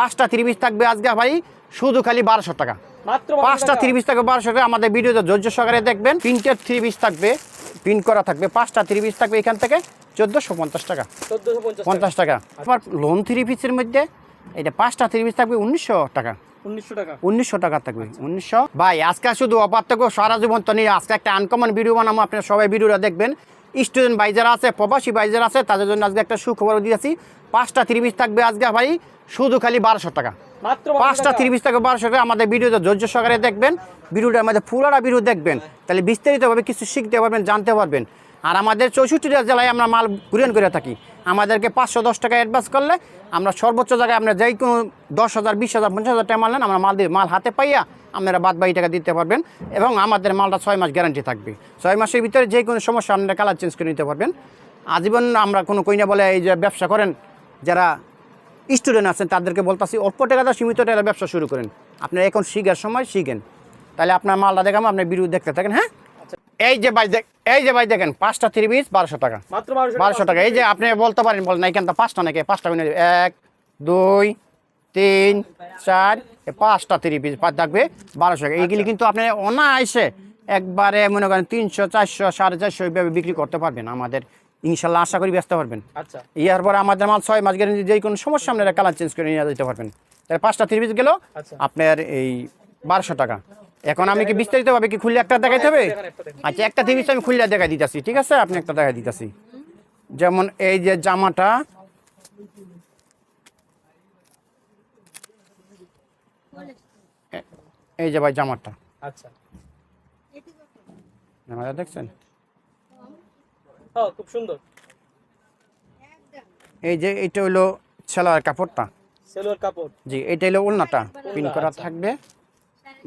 পাঁচটা ত্রিশ থাকবে আজকে ভাই শুধু খালি বারোশো টাকা। মাত্র পাঁচটা ত্রিশ থাকবে বারোশো টাকা আমাদের ভিডিওতে ধৈর্য সহকারে দেখবেন। প্রিন্টের পিস থাকবে প্রিন্ট করা থাকবে পাঁচটা পিস থাকবে এখান থেকে চোদ্দোশো পঞ্চাশ টাকা। পঞ্চাশ টাকা। আবার লোন থ্রি পিসের মধ্যে এটা পাঁচটা থ্রি থাকবে উনিশশো টাকা। উনিশশো টাকা। উনিশশো টাকা থাকবে উনিশশো। ভাই আজকে শুধু অপার থেকে সারা জীবন তো নিয়ে আজকে একটা আনকমন ভিডিও বানাবো আপনারা সবাই ভিডিওটা দেখবেন। স্টুডেন্ট ভাই যারা আছে প্রবাসী ভাই যারা আছে তাদের জন্য আজকে একটা সুখবর দিয়েছি পাঁচটা পিস থাকবে আজকে ভাই শুধু খালি বারোশো টাকা। মাত্র পাঁচটা পিস থাকবে বারোশো টাকা। আমাদের ভিডিওতে ধৈর্য সহকারে দেখবেন। ভিডিওটা আমাদের পুরাটা ভিডিও দেখবেন। তাহলে বিস্তারিতভাবে কিছু শিখতে পারবেন জানতে পারবেন। আর আমাদের চৌষট্টিটা জেলায় আমরা মাল গ্রহণ করে থাকি। আমাদেরকে পাঁচশো দশ টাকা অ্যাডভান্স করলে আমরা সর্বোচ্চ জায়গায় আমরা যেই কোনো দশ হাজার বিশ হাজার পঞ্চাশ হাজার টাকা মাল নেন আমরা মাল দিয়ে মাল হাতে পাইয়া আপনারা বাদ বাকি টাকা দিতে পারবেন এবং আমাদের মালটা ছয় মাস গ্যারান্টি থাকবে। ছয় মাসের ভিতরে যে কোনো সমস্যা আপনারা কালার চেঞ্জ করে নিতে পারবেন। আজীবন আমরা কোনো কইনা বলে এই যে ব্যবসা করেন যারা স্টুডেন্ট আছেন তাদেরকে বলতেছি অল্প টাকাটা সীমিত টাকা ব্যবসা শুরু করেন। আপনারা এখন শিখার সময় শিখেন। তাহলে আপনার মালটা দেখাবো আপনার ভিডিও দেখতে থাকেন হ্যাঁ? এই যে ভাই দেখ এই যে ভাই দেখেন পাঁচটা থ্রি পিস বারোশো টাকা। মাত্র বারোশো টাকা এই যে আপনি বলতে পারেন বলেন এখান তো পাঁচটা নাকি? পাঁচটা এক দুই তিন চার পাঁচটা থ্রি পিস থাকবে বারোশো টাকা। এইগুলি কিন্তু আপনি অনায়াসে একবারে মনে করেন তিনশো চারশো সাড়ে চারশো এইভাবে বিক্রি করতে পারবেন। আমাদের ইনশাল্লাহ আশা করি ব্যস্ত পারবেন আচ্ছা। ইয়ার পরে আমাদের মাল ছয় মাস গ্যারেন্টি যে কোনো সমস্যা আপনারা কালার চেঞ্জ করে নিয়ে যেতে পারবেন। তাহলে পাঁচটা থ্রি পিস গেল আচ্ছা। আপনার এই বারোশো টাকা। এখন আমি কি বিস্তারিতভাবে কি খুললে একটা দেখাইতে হবে। আচ্ছা একটা থ্রি পিস আমি খুললে দেখাই দিতেছি ঠিক আছে? আপনি একটা দেখাই দিতেছি। যেমন এই যে জামাটা এই যে ভাই জামাটা। আচ্ছা। জামাটা দেখছেন? হ্যাঁ খুব সুন্দর। এই যে এটা হলো কাপড়টা। সেলোয়ার কাপড়। জি এটা হলো উলনাটা পিন করা থাকবে।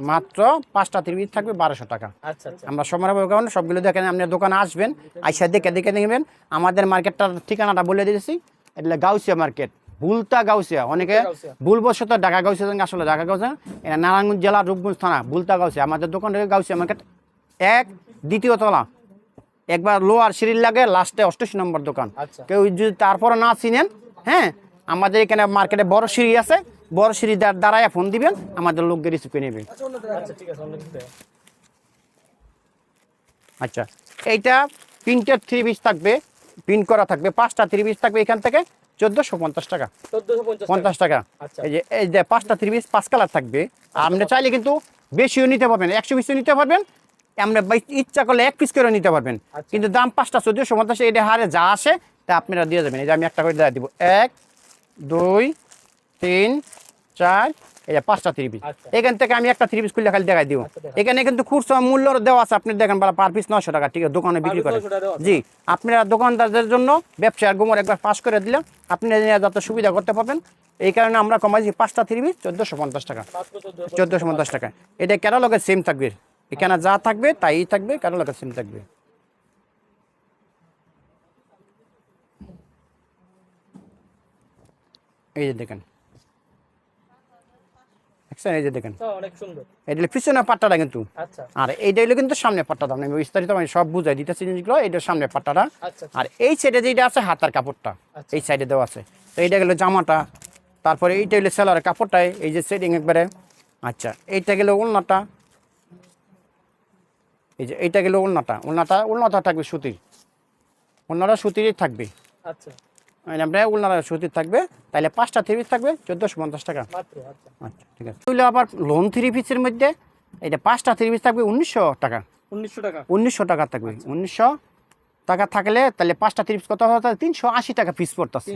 মাত্র পাঁচটা ত্রিশ থাকবে বারোশো টাকা। আচ্ছা আচ্ছা। আমরা সময় কারণে সবগুলো দেখেন আপনি দোকানে আসবেন আইসা দেখে দেখে দেখবেন আমাদের মার্কেটটার ঠিকানাটা বলে দিয়েছি। এটা গাউসিয়া মার্কেট। ভুলতা গাউসিয়া অনেকে। ভুলবশত ঢাকা গাউসিয়া আসলে ঢাকা গাউসিয়া এটা নারায়ণগঞ্জ জেলা রূপগঞ্জ থানা ভুলতা গাউসিয়া আমাদের দোকান থেকে গাউসিয়া মার্কেট এক দ্বিতীয় তলা। একবার লোয়ার সিঁড়ির লাগে লাস্টে অষ্টাশি নম্বর দোকান। আচ্ছা। কেউ যদি তারপরে না চিনেন হ্যাঁ আমাদের এখানে মার্কেটে বড় সিঁড়ি আছে। বড় সিঁড়ি দ্বার- দাঁড়ায় ফোন দিবেন আমাদের লোককে রিসিভ করে নেবে আচ্ছা। আচ্ছা। এইটা প্রিন্টের থ্রি পিস থাকবে। প্রিন্ট করা থাকবে। পাঁচটা থ্রি পিস থাকবে এখান থেকে। চোদ্দোশো পঞ্চাশ টাকা। পঞ্চাশ টাকা। আচ্ছা। এই যে এই যে পাঁচটা থ্রি পিস পাঁচ কালার থাকবে। আপনি চাইলে কিন্তু বেশিও নিতে পারবেন একশো পিসও নিতে পারবেন। আপনি ইচ্ছা করলে এক পিস করে নিতে পারবেন। আচ্ছা। কিন্তু দাম পাঁচটা চোদ্দশো পঞ্চাশ এটা হারে যা আসে তা আপনারা দিয়ে যাবেন এই যে আমি একটা করে দেওয়া দিব। এক দুই তিন চার এই যে পাঁচটা থ্রি পিস আচ্ছা। এখান থেকে আমি একটা থ্রি পিস খুললে খালি দেখাই দিব। আচ্ছা, এখানে কিন্তু খুচরা মূল্য দেওয়া আছে আপনি দেখেন পার পিস নশো টাকা ঠিক আছে দোকানে বিক্রি করে। 900 টাকা দেওয়া আছে। জি আপনারা দোকানদারদের জন্য ব্যবসার গোমর একবার পাস করে দিলে আপনি যাতে সুবিধা করতে পারবেন। এই কারণে আমরা কমাইছি পাঁচটা থ্রি পিস চোদ্দোশো পঞ্চাশ টাকা। চোদ্দোশো পঞ্চাশ টাকা। এটা ক্যাটালগের সেম থাকবে। এখানে যা থাকবে তাই থাকবে ক্যাটালগের সেম থাকবে। এই যে দেখেন। দেখছেন? এই যে দেখেন। অনেক সুন্দর। এটা হলো পিছনের পাট্টাটা কিন্তু। আচ্ছা। আর এইটা হলো কিন্তু সামনে পাট্টাটা। আমি বিস্তারিত আমি সব বুঝাই দিতেছি জিনিসগুলো। এটা সামনে পাট্টাটা। আচ্ছা আর এই সাইডে যেটা আছে হাতার কাপড়টা। আচ্ছা। এই সাইডে দেওয়া আছে। তো এইটা গেলো জামাটা। তারপরে এইটা হলো সেলারের কাপড়টাই এই যে সেটিং একবারে। আচ্ছা এইটা গেলো উলনাটা এই যে এইটা গেলো উলনাটা উলনাটা উলনাটা থাকবে সুতির। উলনাটা সুতিরই থাকবে। আচ্ছা। আপনার উলনাটা সুতির থাকবে তাহলে পাঁচটা থ্রি পিস থাকবে চোদ্দোশো পঞ্চাশ টাকা। আচ্ছা। আচ্ছা ঠিক আছে। আবার লোন থ্রি পিসের মধ্যে এটা পাঁচটা থ্রি পিস থাকবে উনিশশো টাকা। উনিশশো টাকা। উনিশশো টাকা থাকবে উনিশশো টাকা থাকলে তাহলে পাঁচটা ত্রিশ কত তাহলে তিনশো আশি টাকা পিস পড়তেছে।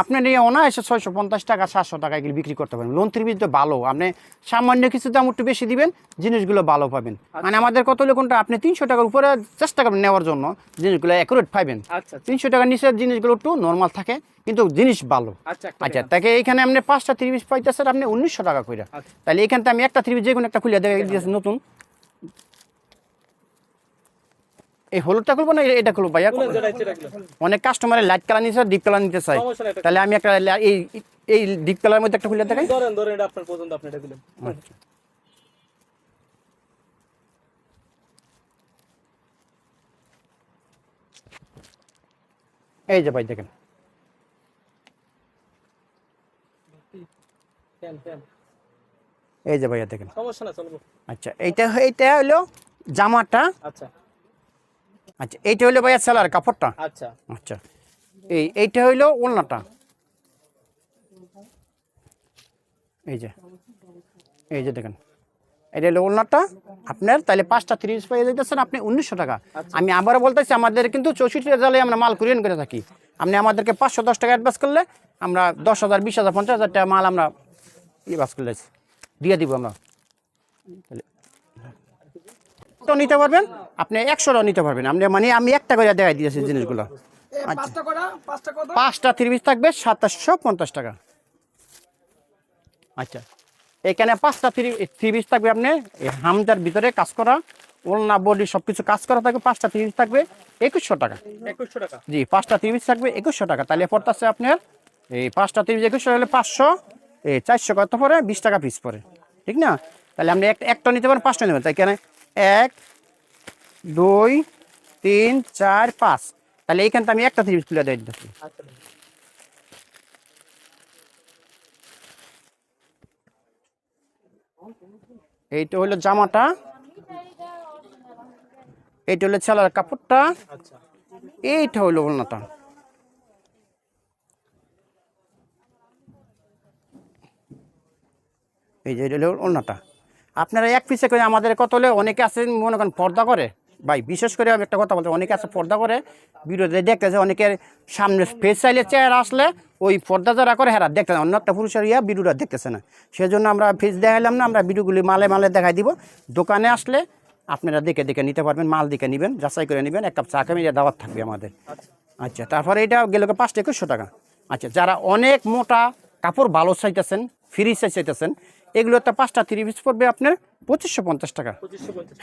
আপনি নিয়ে অনায়াসে ছয়শো পঞ্চাশ টাকা সাতশো টাকা এগুলো বিক্রি করতে পারেন লোন থ্রি তো ভালো। আপনি সামান্য কিছু দাম একটু বেশি দিবেন জিনিসগুলো ভালো পাবেন। মানে আমাদের কত হলে কোনটা? আপনি তিনশো টাকার উপরে চেষ্টা করবেন নেওয়ার জন্য জিনিসগুলো অ্যাকুরেট পাবেন আচ্ছা আচ্ছা। তিনশো টাকার নিচের জিনিসগুলো একটু নর্মাল থাকে কিন্তু জিনিস ভালো। আচ্ছা আচ্ছা তাকে এখানে আপনি পাঁচটা থ্রি পিস পাইতেছেন আপনি উনিশশো টাকা করে আচ্ছা। তাহলে এখান থেকে আমি একটা থ্রি যে কোনো একটা খুলে দেখে দিয়েছি নতুন। এই হলুদটা খুলবো না এটা খুলবো ভাইয়া? অনেক কাস্টমারের লাইট কালার নিতে ডিপ কালার নিতে চাই তাহলে আমি একটা এই এই ডিপ কালারের মধ্যে একটা খুলে দেখাই। ধরেন ধরেন এটা আপনার পছন্দ আপনি এটা দিলেন আচ্ছা। এই যে ভাই দেখেন। এই যে ভাইয়া দেখেন। সমস্যা না চলবো। আচ্ছা এইটা এইটা হলো জামাটা। আচ্ছা। আচ্ছা এইটা হলো ভাইয়া সেলার কাপড়টা। আচ্ছা। আচ্ছা এই এইটা হইল ওলনাটা। এই যে এই যে দেখেন এটা হলো ওলনাটা। আপনার তাহলে পাঁচটা তিরিশ পেয়ে যেতেছেন আপনি উনিশশো টাকা। আমি আবারও বলতেছি আমাদের কিন্তু চৌষট্টি জালে আমরা মাল কুরিয়ান করে থাকি। আপনি আমাদেরকে পাঁচশো দশ টাকা অ্যাডভান্স করলে আমরা দশ হাজার বিশ হাজার পঞ্চাশ হাজার টাকা মাল আমরা ইয়ে বাস করলে দিয়ে দিব আমরা। তো নিতে পারবেন আপনি একশোটাও নিতে পারবেন। আপনি মানে আমি একটা করে দেখাই দিয়েছি জিনিসগুলো। পাঁচটা থ্রি পিস থাকবে সাতাশশো পঞ্চাশ টাকা। আচ্ছা। এখানে পাঁচটা থ্রি থ্রি পিস থাকবে আপনি হামজার ভিতরে কাজ করা ওলনা বডি সব কিছু কাজ করা থাকবে পাঁচটা থ্রি পিস থাকবে একুশশো টাকা। একুশশো টাকা। জি পাঁচটা থ্রি পিস থাকবে একুশশো টাকা। তাহলে পড়তেছে আপনার এই পাঁচটা থ্রি পিস একুশশো হলে পাঁচশো এই চারশো কত পরে? বিশ টাকা পিস পরে। ঠিক না? তাহলে আপনি একটা একটা নিতে পারেন পাঁচটা নেবেন তাই এখানে এক দুই তিন চার পাঁচ। তাহলে এইখানটা আমি একটা পিস খুলে দিয়ে দিচ্ছি এইটা হলো জামাটা। এইটা হলো ছেলার কাপড়টা। আচ্ছা। এইটা হলো ওলনাটা এই যে এটা হলো ওলনাটা আপনারা এক পিসে করে আমাদের কত হলে অনেকে আছে মনে করেন পর্দা করে। ভাই, বিশেষ করে আমি একটা কথা বলতে অনেকে আছে পর্দা করে ভিডিওতে দেখতেছে অনেকের সামনে ফেস চাইলে চেয়ার আসলে ওই পর্দা যারা করে হ্যাঁ দেখতে অন্য একটা পুরুষের ইয়া ভিডিওটা দেখতেছে না। সেজন্য আমরা ফেস দেখাইলাম না, আমরা ভিডিওগুলি মালে মালে দেখাই দিব। দোকানে আসলে আপনারা দেখে দেখে নিতে পারবেন, মাল দেখে নেবেন, যাচাই করে নেবেন, এক কাপ চা কামিয়ে দাওয়াত থাকবে আমাদের। আচ্ছা তারপরে এটা গেল পাঁচটা একুশশো টাকা। আচ্ছা যারা অনেক মোটা কাপড় ভালো চাইতেছেন ফ্রি সাইজ চাইতেছেন এগুলো একটা পাঁচটা থ্রি পিস পড়বে আপনার পঁচিশশো পঞ্চাশ টাকা।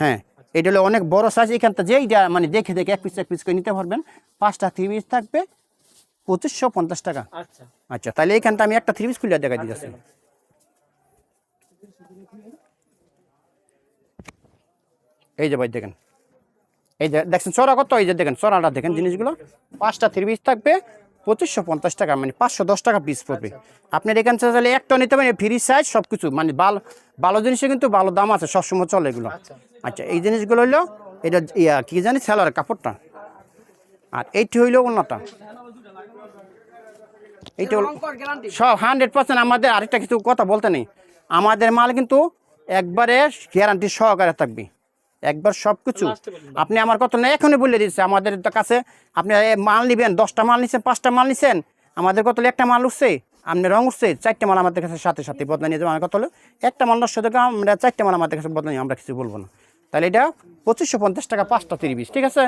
হ্যাঁ এটা হলো অনেক বড় সাইজ এখানটা যেইটা মানে দেখে দেখে এক পিস এক পিস করে নিতে পারবেন। পাঁচটা থ্রি পিস থাকবে পঁচিশশো পঞ্চাশ টাকা। আচ্ছা। আচ্ছা তাহলে এইখানটা আমি একটা থ্রি পিস খুলে দেখা দিতেছি। এই যে ভাই দেখেন এই যে দেখছেন চড়া কত? এই যে দেখেন চড়াটা দেখেন জিনিসগুলো। পাঁচটা থ্রি পিস থাকবে পঁচিশশো পঞ্চাশ টাকা মানে পাঁচশো দশ টাকা পিস পড়বে। আপনার এখান থেকে তাহলে একটা নিতে পারেন ফ্রি সাইজ সব কিছু মানে ভালো ভালো জিনিসে কিন্তু ভালো দাম আছে সবসময় চলে এগুলো। আচ্ছা। আচ্ছা এই জিনিসগুলো হইল এটা ইয়া কি জানি সেলার কাপড়টা। আর এইটি হইল অন্যটা এইটা হলো সব হান্ড্রেড পার্সেন্ট আমাদের আরেকটা কিছু কথা বলতে নেই। আমাদের মাল কিন্তু একবারে গ্যারান্টি সহকারে থাকবে। একবার সব কিছু আপনি আমার কথা না এখনই বলে দিচ্ছে আমাদের কাছে আপনি মাল নিবেন দশটা মাল নিছেন পাঁচটা মাল নিছেন আমাদের কত হলো একটা মাল উঠছে আপনি রং উঠছে চারটে মাল আমাদের কাছে সাথে সাথে বদলা নিয়ে যাবেন। আমার কত হলো একটা মাল নষ্ট থেকে আমরা চারটে মাল আমাদের কাছে বদলা নিয়ে আমরা কিছু বলব না। তাহলে এটা পঁচিশশো পঞ্চাশ টাকা পাঁচটা তিরিশ ঠিক আছে?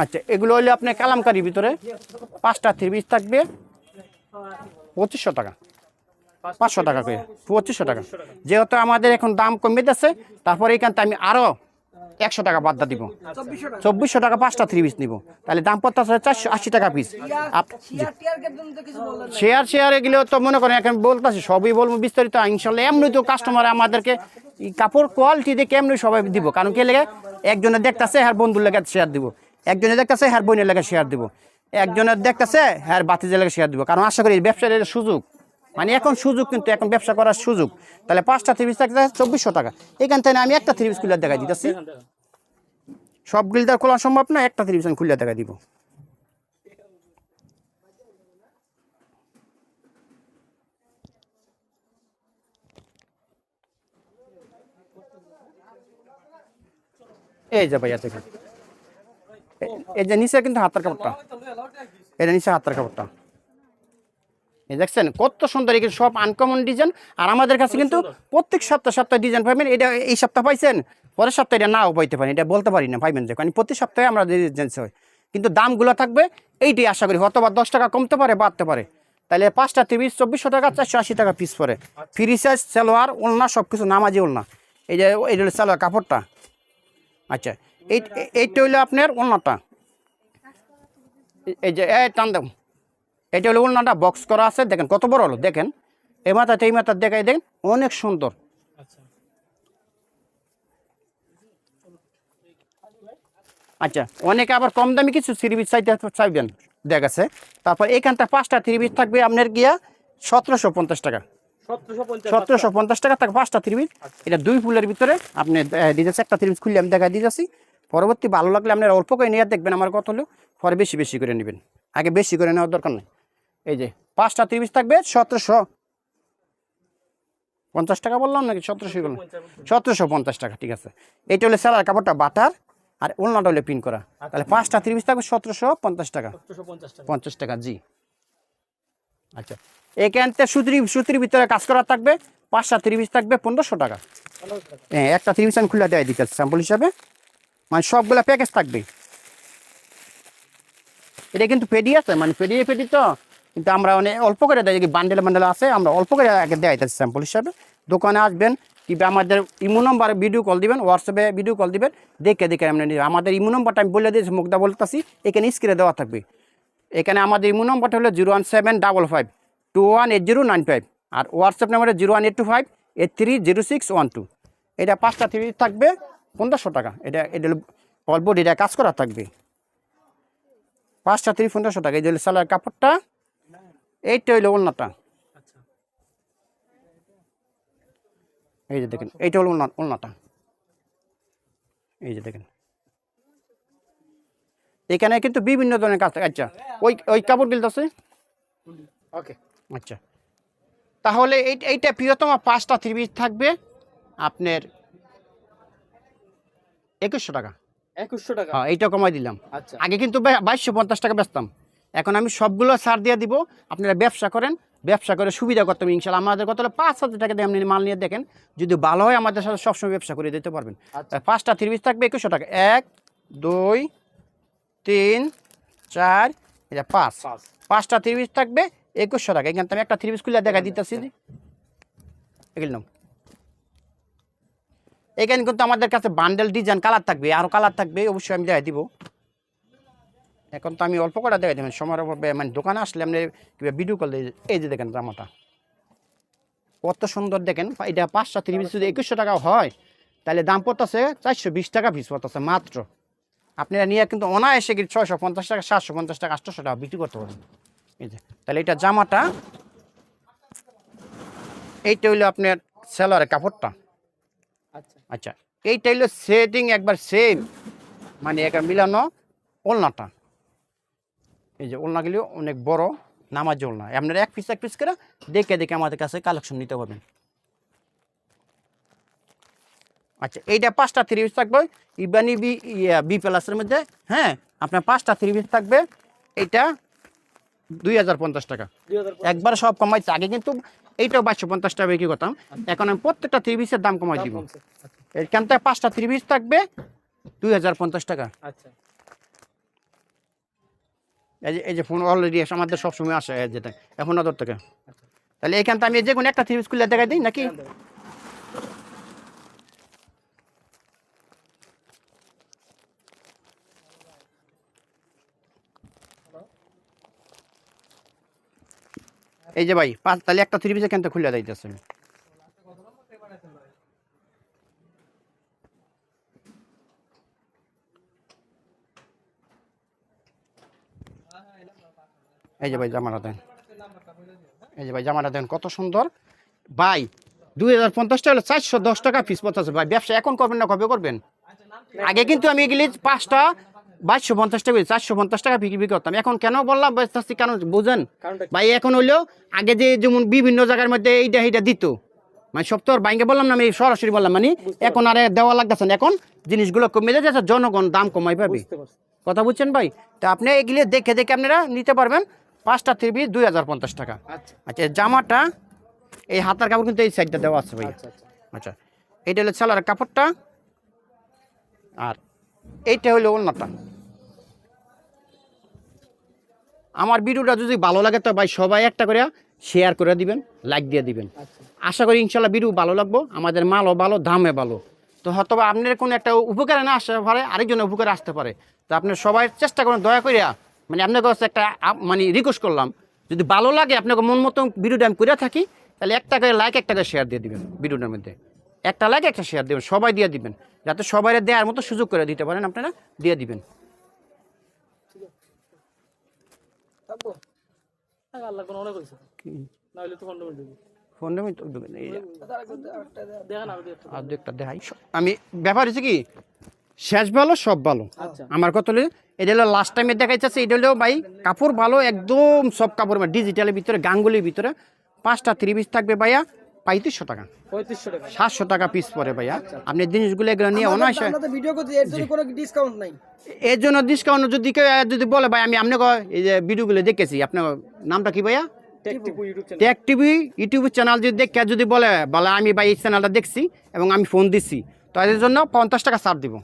আচ্ছা এগুলো হইলে আপনার কালামকারির ভিতরে পাঁচটা থ্রি থাকবে পঁচিশশো টাকা। পাঁচশো টাকা করে পঁচিশশো টাকা। যেহেতু আমাদের এখন দাম কমে যাচ্ছে তারপরে এখানটা আমি আরও একশো টাকা বাদ দিব। চব্বিশশো টাকা। পাঁচটা থ্রি পিস নিব। তাহলে দাম পড়তে আছে চারশো আশি টাকা পিস শেয়ার শেয়ার এগুলো তো মনে করেন এখন বলতেছি সবই বলব বিস্তারিত। ইনশাল্লাহ এমনি তো কাস্টমার আমাদেরকে এই কাপড় কোয়ালিটি দেখে এমনি সবাই দিব। কারণ কে লেগে একজনের দেখতেছে হ্যার বন্ধুর লেগে শেয়ার দিব। একজনের দেখতেছে হ্যার বোনের লেগে শেয়ার দিব। একজনের দেখতেছে হ্যার বাতিজের লেগে শেয়ার দিব। কারণ আশা করি ব্যবসার সুযোগ। মানে এখন সুযোগ কিন্তু এখন ব্যবসা করার সুযোগ। তাহলে পাঁচটা থ্রি পিস থাকতে চব্বিশশো টাকা। এখান থেকে আমি একটা থ্রি পিস খুলে দেখা দিতেছি। সবগুলি তো আর খোলা সম্ভব না একটা থ্রি পিস আমি খুলে দেখা দিব। এই যে ভাইয়া দেখুন। এই যে নিচে কিন্তু হাতের কাপড়টা। এটা নিচে হাতের কাপড়টা। দেখছেন কত সুন্দর এগুলো সব আনকমন ডিজাইন আর আমাদের কাছে কিন্তু প্রত্যেক সপ্তাহ সপ্তাহে ডিজাইন পাবেন এটা এই সপ্তাহ পাইছেন? পরের সপ্তাহে এটা নাও পাইতে পারেন। এটা বলতে পারি না পাইবেন যে। কারণ প্রতি সপ্তাহে আমরা ডিজাইন হয় কিন্তু দামগুলো থাকবে এইটাই আশা করি। হয়তো বা দশ টাকা কমতে পারে বাড়তে পারে। তাহলে পাঁচটা তিরিশ চব্বিশশো টাকা চারশো আশি টাকা পিস পরে। ফ্রি সাইজ সালোয়ার ওলনা সব কিছু নামাজি ওলনা। এই যে এইটা হলো সালোয়ার কাপড়টা। আচ্ছা এই এই- এইটা হইল আপনার ওলনাটা। এই- এই যে এই টান এটা হলো ওলনাটা বক্স করা আছে দেখেন কত বড় হলো দেখেন। এই মাথাতে এই মাথা দেখাই দেখেন অনেক সুন্দর। আচ্ছা। আচ্ছা অনেকে আবার কম দামি কিছু থ্রি পিস চাইতে চাইবেন দেখা গেছে তারপর এইখানটা পাঁচটা থ্রি পিস থাকবে আপনার গিয়া সতেরোশো পঞ্চাশ টাকা। সতেরোশো পঞ্চাশ টাকা থাকে পাঁচটা ত্রিমিজ এটা দুই ফুলের ভিতরে আপনি দিতেছে একটা ত্রিমিজ খুললে আমি দেখা দিতেছি। পরবর্তী ভালো লাগলে আপনারা অল্প করে নিয়ে দেখবেন আমার কত হলো পরে বেশি বেশি করে নেবেন। আগে বেশি করে নেওয়ার দরকার নেই। এই যে পাঁচটা ত্রিমিজ থাকবে সতেরোশো পঞ্চাশ টাকা বললাম নাকি? সতেরোশো বললাম সতেরোশো পঞ্চাশ টাকা ঠিক আছে। এইটা হলে স্যালার কাপড়টা বাটার আর ওলনাটা হলে পিন করা। তাহলে পাঁচটা ত্রিমিজ থাকবে সতেরোশো পঞ্চাশ টাকা। পঞ্চাশ টাকা। জি। আচ্ছা। এখানতে সুতির সুতির ভিতরে কাজ করা থাকবে পাঁচটা ত্রিশ থাকবে পনেরোশো টাকা। হ্যাঁ একটা ত্রিশ আমি খুলে দেয় দিতে স্যাম্পল হিসাবে। মানে সবগুলা প্যাকেজ থাকবে। এটা কিন্তু পেডি আছে মানে পেডি পেডি তো কিন্তু আমরা অনেক অল্প করে দেয় যদি বান্ডেল বান্ডেল আছে, আমরা অল্প করে আগে দেয় স্যাম্পল হিসাবে। দোকানে আসবেন, কিংবা আমাদের ইমো নম্বরে ভিডিও কল দিবেন হোয়াটসঅ্যাপে ভিডিও কল দিবেন, দেখে দেখে আমরা। আমাদের ইমো নম্বরটা আমি বলে দিয়েছি মুখদা বলতেছি, এখানে স্ক্রিনে দেওয়া থাকবে। এখানে আমাদের ইমো নম্বরটা হলো zero one seven double five two one eight zero nine five আর WhatsApp number zero one eight two five eight three zero six one two এটা পাঁচটা থ্রি থাকবে, পনেরোশো টাকা। এটা এটা অল্প এটা কাজ করা থাকবে। পাঁচটা থ্রি পনেরোশো টাকা। এই যে হলো সালোয়ার কাপড়টা এইটা হইল ওলনাটা। আচ্ছা। এই যে দেখেন এইটা হলো ওলনা ওলনাটা। এই যে দেখেন। এখানে কিন্তু বিভিন্ন ধরনের কাজ থাকে। আচ্ছা ওই ওই কাপড়গুলো আছে? ওকে। আচ্ছা। তাহলে এই এইটা প্রিয়তম পাঁচটা থ্রি পিস থাকবে। আপনার একুশশো টাকা। একুশশো টাকা? হ্যাঁ এইটা কমাই দিলাম। আচ্ছা। আগে কিন্তু বাইশশো পঞ্চাশ টাকা বেচতাম। এখন আমি সবগুলো সার দিয়ে দিব। আপনারা ব্যবসা করেন ব্যবসা করে সুবিধা করতে হবে ইনশাল্লাহ। আমাদের কত হলো পাঁচ হাজার টাকা দিয়ে আপনি মাল নিয়ে দেখেন যদি ভালো হয় আমাদের সাথে সবসময় ব্যবসা করে দিতে পারবেন। আচ্ছা। পাঁচটা থ্রি থাকবে একুশশো টাকা। এক দুই তিন চার এটা পাঁচ। পাঁচ। পাঁচটা পিস থাকবে একুশশো টাকা। এখানে আমি একটা পিস খুলে দেখা দিতেছি। এগুলো এখানে কিন্তু আমাদের কাছে বান্ডেল ডিজাইন কালার থাকবে। আরও কালার থাকবে অবশ্যই আমি দেখা দিব। এখন তো আমি অল্প করে দেখা দেবেন। সময়ের অভাবে মানে দোকানে আসলে আপনি কিংবা ভিডিও কল দিয়ে এই যে দেখেন জামাটা। কত সুন্দর দেখেন। এটা পাঁচশো পিস যদি একুশশো টাকা হয় তাহলে দাম পড়তেছে চারশো বিশ টাকা পিস পড়তেছে মাত্র। আপনারা নিয়ে কিন্তু অনায়াসে কি ছয়শো পঞ্চাশ টাকা সাতশো পঞ্চাশ টাকা আটশোশো টাকা বিক্রি করতে পারবেন। এই যে তাহলে এটা জামাটা এইটা হইল আপনার সেলারের কাপড়টা। আচ্ছা। আচ্ছা এইটা হইল সেটিং একবার সেম মানে একবার মিলানো ওলনাটা। এই যে ওলনাগুলিও অনেক বড় নামাজ ওলনা আপনারা এক পিস এক পিস করে দেখে দেখে আমাদের কাছে কালেকশন নিতে পারবেন আচ্ছা এইটা পাঁচটা থ্রি পিস থাকবে। ইবানি বি বি প্লাসের মধ্যে হ্যাঁ আপনার পাঁচটা থ্রি পিস থাকবে। এইটা দুই হাজার পঞ্চাশ টাকা। একবার সব কমাইছে। আগে কিন্তু এইটাও বাইশশো পঞ্চাশ টাকা বিক্রি করতাম। এখন আমি প্রত্যেকটা থ্রি পিসের দাম কমাই দিব। এখান থেকে পাঁচটা থ্রি পিস থাকবে দুই হাজার পঞ্চাশ টাকা। আচ্ছা। এই যে এই যে ফোন অলরেডি আমাদের সবসময় আসে যেটা, এখন নজর থেকে। তাহলে এখান থেকে আমি যে কোনো একটা থ্রি পিস খুলে দেখাই দিই, নাকি? এই যে ভাই, পাঁচ, তাহলে একটা থ্রি পিস থেকে খুলে দিতেছে এই যে ভাই জামাটা দেন। এই যে ভাই জামাটা দেন কত সুন্দর। ভাই দুই হাজার পঞ্চাশ টাকা হলে চারশো দশ টাকা পিস পড়তেছে ভাই ব্যবসা এখন করবেন না কবে করবেন? আগে কিন্তু আমি এগুলি পাঁচটা বাইশশো পঞ্চাশ টাকা চারশো পঞ্চাশ টাকা বিক্রি করতাম। এখন কেন বললাম? বেচতেছি কেন বুঝেন? ভাই এখন হইলেও আগে যে যেমন বিভিন্ন জায়গার মধ্যে এইটা এইটা দিত। মানে সব তো আর বাইকে বললাম না আমি সরাসরি বললাম মানে এখন আর দেওয়া লাগতেছে না। এখন জিনিসগুলো কমে যাচ্ছে জনগণ দাম কমাই পাবে। কথা বুঝছেন ভাই? তা আপনি এগুলি দেখে দেখে আপনারা নিতে পারবেন। পাঁচটা থ্রি দুই হাজার পঞ্চাশ টাকা। আচ্ছা। আচ্ছা এই জামাটা এই হাতার কাপড় কিন্তু এই সাইডটা দেওয়া আছে ভাই আচ্ছা আচ্ছা। আচ্ছা এইটা হলো সালার কাপড়টা। আর এইটা হলো ওলনাটা। আমার ভিডিওটা যদি ভালো লাগে তো ভাই সবাই একটা করে শেয়ার করে দিবেন লাইক দিয়ে দিবেন। আশা করি ইনশাল্লাহ ভিডিও ভালো লাগবো আমাদের মালও ভালো দামে ভালো। তো হয়তো আপনার কোনো একটা উপকারে না আসতে পারে আরেকজনের উপকারে আসতে পারে। তো আপনি সবাই চেষ্টা করেন দয়া করিয়া মানে আপনার কাছে একটা মানে রিকোয়েস্ট করলাম যদি ভালো লাগে আপনাকে মন মতো ভিডিওটা আমি করে থাকি তাহলে একটা করে লাইক একটা করে শেয়ার দিয়ে দিবেন ভিডিওটার মধ্যে। একটা লাইক একটা শেয়ার দেবেন সবাই দিয়ে দিবেন যাতে সবাই দেওয়ার মতো সুযোগ করে দিতে পারেন আপনারা দিয়ে দিবেন। দেখাই। আমি ব্যাপার হচ্ছে কি শেষ ভালো সব ভালো। আচ্ছা। আমার কথা হলো এটা হলো লাস্ট টাইমে দেখাইতেছে এটা হলো ভাই কাপড় ভালো একদম সব কাপড় ডিজিটালের ভিতরে গাঙ্গুলির ভিতরে। পাঁচটা থ্রি পিস থাকবে ভাইয়া পঁয়ত্রিশশো টাকা। পঁয়ত্রিশশো টাকা। সাতশো টাকা পিস পরে ভাইয়া। আপনি জিনিসগুলো এগুলো নিয়ে অনায়াসে এর জন্য ডিসকাউন্ট নাই। এর জন্য ডিসকাউন্ট যদি কেউ যদি বলে ভাই আমি আপনাকে এই যে ভিডিওগুলো দেখেছি আপনার নামটা কি ভাইয়া? Tech Tipu YouTube channel tech TV YouTube channel যদি দেখে যদি বলে বলে আমি ভাই এই চ্যানেলটা দেখছি এবং আমি ফোন দিচ্ছি তো এদের জন্য পঞ্চাশ টাকা ছাড় দিব।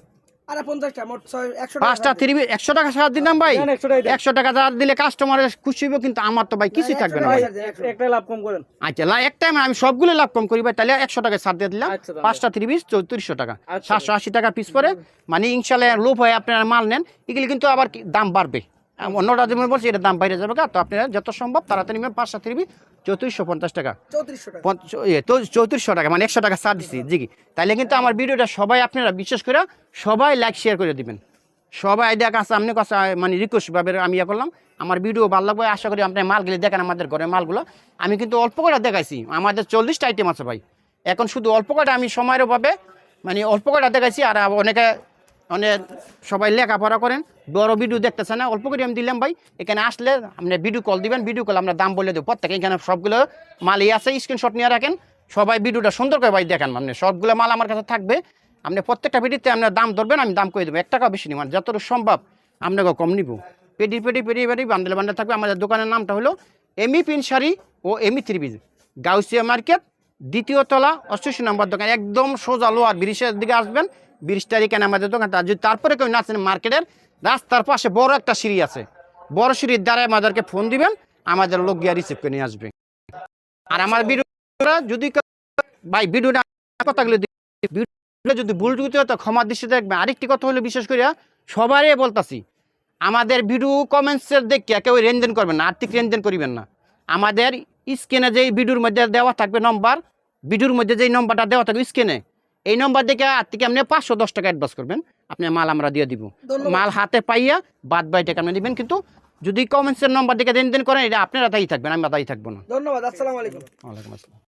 পাঁচটা একশো টাকা সার দিলাম ভাই। দেন, 100 টাকাই দেন। একশো টাকা ছাড় দিলে কাস্টমারের খুশি হবে কিন্তু আমার তো ভাই কিছুই থাকবে না ভাই। একটা লাভ কম করেন। আচ্ছা এক টাইম আমি সবগুলো লাভ কম করি ভাই তাহলে একশো টাকা ছাড় দিয়ে দিলাম। আচ্ছা, পাঁচটা পিস চৌত্রিশশো টাকা। আচ্ছা। সাতশো আশি টাকা পিস পরে মানে ইনশাল্লাহ লোভ হয়ে আপনারা মাল নেন এগুলি কিন্তু আবার দাম বাড়বে। অন্যটা যেমন বলছি এটা দাম বাইরে যাবে গা, তো আপনারা যত সম্ভব তাড়াতাড়ি নেবেন পাঁচটা থ্রি পিস চৌত্রিশশো পঞ্চাশ টাকা। চৌত্রিশশো টাকা। পঞ্চ- ইয়ে, চৌত্রিশশো টাকা মানে একশো টাকা ছাড় দিচ্ছি জি কি? তাহলে কিন্তু আমার ভিডিওটা সবাই আপনারা বিশেষ করে সবাই লাইক শেয়ার করে দিবেন। সবাই দেখ কাছে আপনি কাছে মানে রিকোয়েস্ট ভাবে আমি ইয়ে করলাম আমার ভিডিও ভালো লাগবে আশা করি আপনি মালগুলি দেখেন আমাদের ঘরের মালগুলো। আমি কিন্তু অল্প করে দেখাইছি আমাদের চল্লিশটা আইটেম আছে ভাই। এখন শুধু অল্প কটা আমি সময়ের অভাবে মানে অল্প কটা দেখাইছি আর অনেকে অনেক সবাই লেখাপড়া করেন, বড় ভিডিও দেখতেছে না, অল্প করে আমি দিলাম ভাই। এখানে আসলে আপনি ভিডিও কল দিবেন ভিডিও কল আমরা দাম বলে দেবো। প্রত্যেকে এখানে সবগুলো মালই আছে স্ক্রিনশট নিয়ে রাখেন। সবাই ভিডিওটা সুন্দর করে ভাই দেখেন আপনি সবগুলো মাল আমার কাছে থাকবে। আপনি প্রত্যেকটা ভিডিওতে আপনার দাম ধরবেন, আমি দাম করে দেবো। এক টাকা বেশি নিব যতটুকু সম্ভব আপনাকে কম নিব। পেডি পেটি পেটি পেটি, বান্ডেল বান্ডেল থাকবে। আমাদের দোকানের নামটা হলো এমি পিন শাড়ি ও এমি ত্রিবিজ গাউসিয়া মার্কেট, দ্বিতীয় তলা, অষ্টআশি নম্বর দোকান। একদম সোজা লোয়ার ব্রিজের দিকে আসবেন। ব্রিজ তারিখে আমাদের দোকান আর যদি তারপরে কেউ না আসেন মার্কেটের, রাস্তার পাশে বড় একটা সিঁড়ি আছে। বড় সিঁড়ির দ্বারা আমাদেরকে ফোন দিবেন, আমাদের লোক গিয়ে রিসিভ করে নিয়ে আসবে। আর আমার ভিডিওটা যদি ভাই ভিডিওটা কথাগুলো যদি ভুল টুকুতে তো ক্ষমা দৃষ্টি দেখবেন। আরেকটি কথা হলো বিশেষ করে সবারই বলতাছি, আমাদের ভিডিও কমেন্টসের দেখে কেউ লেনদেন করবেন না, আর্থিক লেনদেন করিবেন না। আমাদের স্ক্রিনে যেই ভিডিওর মধ্যে দেওয়া থাকবে নম্বর ভিডিওর মধ্যে যেই নম্বরটা দেওয়া থাকবে স্ক্রিনে এই নম্বর দেখে থেকে আপনি পাঁচশো দশ টাকা অ্যাডভান্স করবেন। আপনি মাল আমরা দিয়ে দিব। মাল হাতে পাইয়া বাদ বাই টাকা আপনি দিবেন কিন্তু যদি কমেন্টসের নম্বর দেখে লেনদেন করেন এটা আপনারা দায়ী থাকবেন আমি দায়ী থাকব না। ধন্যবাদ আসসালামু আলাইকুম। ওয়ালাইকুম আসসালাম।